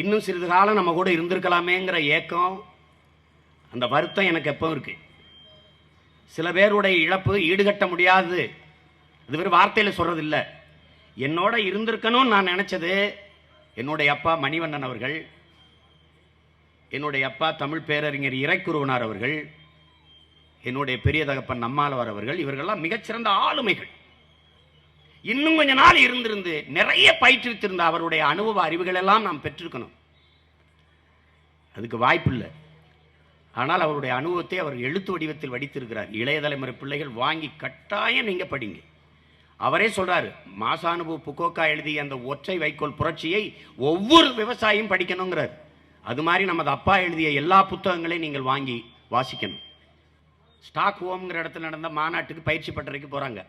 இன்னும் சிறிது காலம் நம்ம கூட இருந்திருக்கலாமேங்கிற ஏக்கம் அந்த வருத்தம் எனக்கு எப்போ இருக்குது சில பேருடைய இழப்பு ஈடுகட்ட முடியாது. இது வெறும் வார்த்தையில் சொல்கிறது இல்லை என்னோட இருந்திருக்கணும்னு நான் நினச்சது என்னுடைய அப்பா மணிவண்ணன் அவர்கள் என்னுடைய அப்பா தமிழ் பேரறிஞர் இறைக்குருவனார் அவர்கள் என்னுடைய பெரிய தகப்பன் நம்மாழ்வார் அவர்கள் இவர்கள்லாம் மிகச்சிறந்த ஆளுமைகள். இன்னும் கொஞ்ச நாள் இருந்திருந்து நிறைய பயிற்றுவித்திருந்த அவருடைய அனுபவ அறிவுகள் எல்லாம் நாம் பெற்றிருக்கணும். அதுக்கு வாய்ப்பு இல்லை. ஆனால் அவருடைய அனுபவத்தை அவர் எழுத்து வடிவத்தில் வடித்திருக்கிறார். இளைய தலைமுறை பிள்ளைகள் வாங்கி கட்டாயம் நீங்கள் படிங்க. அவரே சொல்கிறார் மாசானுபு புக்கோக்கா எழுதிய அந்த ஒற்றை வைக்கோல் புரட்சியை ஒவ்வொரு விவசாயியும் படிக்கணுங்கிறார். அது மாதிரி நமது அப்பா எழுதிய எல்லா புத்தகங்களையும் நீங்கள் வாங்கி வாசிக்கணும். ஸ்டாக் ஹோம்ங்கிற இடத்துல நடந்த மாநாட்டுக்கு பயிற்சி பட்டறைக்கு போகிறாங்க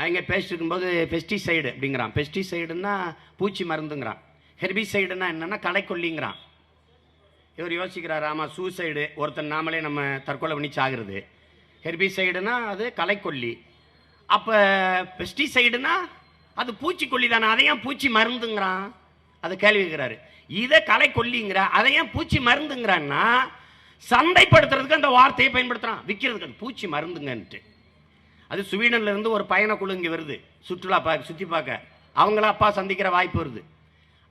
அவங்க பேசிட்டு இருக்கும்போது பெஸ்டிசைடு அப்படிங்கிறான். பெஸ்டிசைடுன்னா பூச்சி மருந்துங்கிறான். ஹெர்பிசைடுனா என்னென்னா களைக்கொல்லிங்கிறான். இவர் யோசிக்கிறார் ஆமாம் சூசைடு ஒருத்தன் நாமளே நம்ம தற்கொலை பண்ணி சாகுறது. ஹெர்பிசைடுனா அது களைக்கொல்லி. அப்போ பெஸ்டிசைடுனா அது பூச்சிக்கொல்லி தானே அதை ஏன் பூச்சி மருந்துங்கிறான்? அது கேள்வி கேட்கிறாரு. இதை களைக்கொல்லிங்கிற அதை ஏன் பூச்சி மருந்துங்கிறான்னா சந்தைப்படுத்துறதுக்கு அந்த வார்த்தையை பயன்படுத்துகிறான் விற்கிறதுக்கு பூச்சி மருந்துங்கன்ட்டு. அது ஸ்வீடன்ல இருந்து ஒரு பயணக்குழு இங்கே வருது. சுற்றுலா பார்க்க சுற்றி பார்க்க. அவங்கள அப்பா சந்திக்கிற வாய்ப்பு வருது.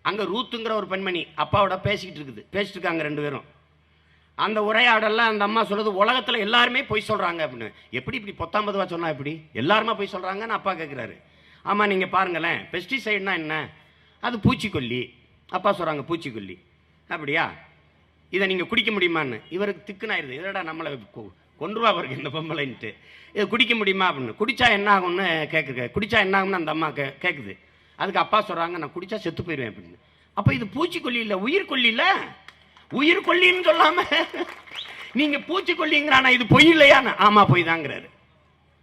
அங்கே ரூத்துங்கிற ஒரு பெண்மணி அப்பாவோட பேசிக்கிட்டு இருக்குது. பேசிட்டு இருக்காங்க ரெண்டு பேரும். அந்த உரையாடல்ல அந்த அம்மா சொல்கிறது உலகத்தில் எல்லாருமே பொய் சொல்கிறாங்க அப்படின்னு. எப்படி இப்படி பொத்தாம்பதுவா சொன்னால் எப்படி? எல்லாருமே பொய் சொல்கிறாங்கன்னு அப்பா கேட்குறாரு ஆமாம் நீங்கள் பாருங்களேன். பெஸ்டிசைட்னா என்ன? அது பூச்சிக்கொல்லி. அப்பா சொல்கிறாங்க பூச்சிக்கொல்லி. அப்படியா? இதை நீங்கள் குடிக்க முடியுமான்னு? இவருக்கு திக்குனாயிருது இதடா நம்மளை கொண்டுருவா கொன்றுவா பாருங்க இந்த பொம்பளைன்ட்டு. இதை குடிக்க முடியுமா அப்படின்னு. குடித்தா என்ன ஆகும்னு கேட்குது குடிச்சா என்ன ஆகும்னு அந்த அம்மா கே கேட்குது அதுக்கு அப்பா சொல்கிறாங்க நான் குடிச்சா செத்து போயிடுவேன் அப்படின்னு. அப்போ இது பூச்சிக்கொல்லி இல்லை உயிர்கொல்லி இல்லை? உயிர்கொல்லின்னு சொல்லாமல் நீங்கள் பூச்சிக்கொல்லிங்கிறானா இது பொய் இல்லையான்னு? ஆமாம் பொய் தாங்கிறாரு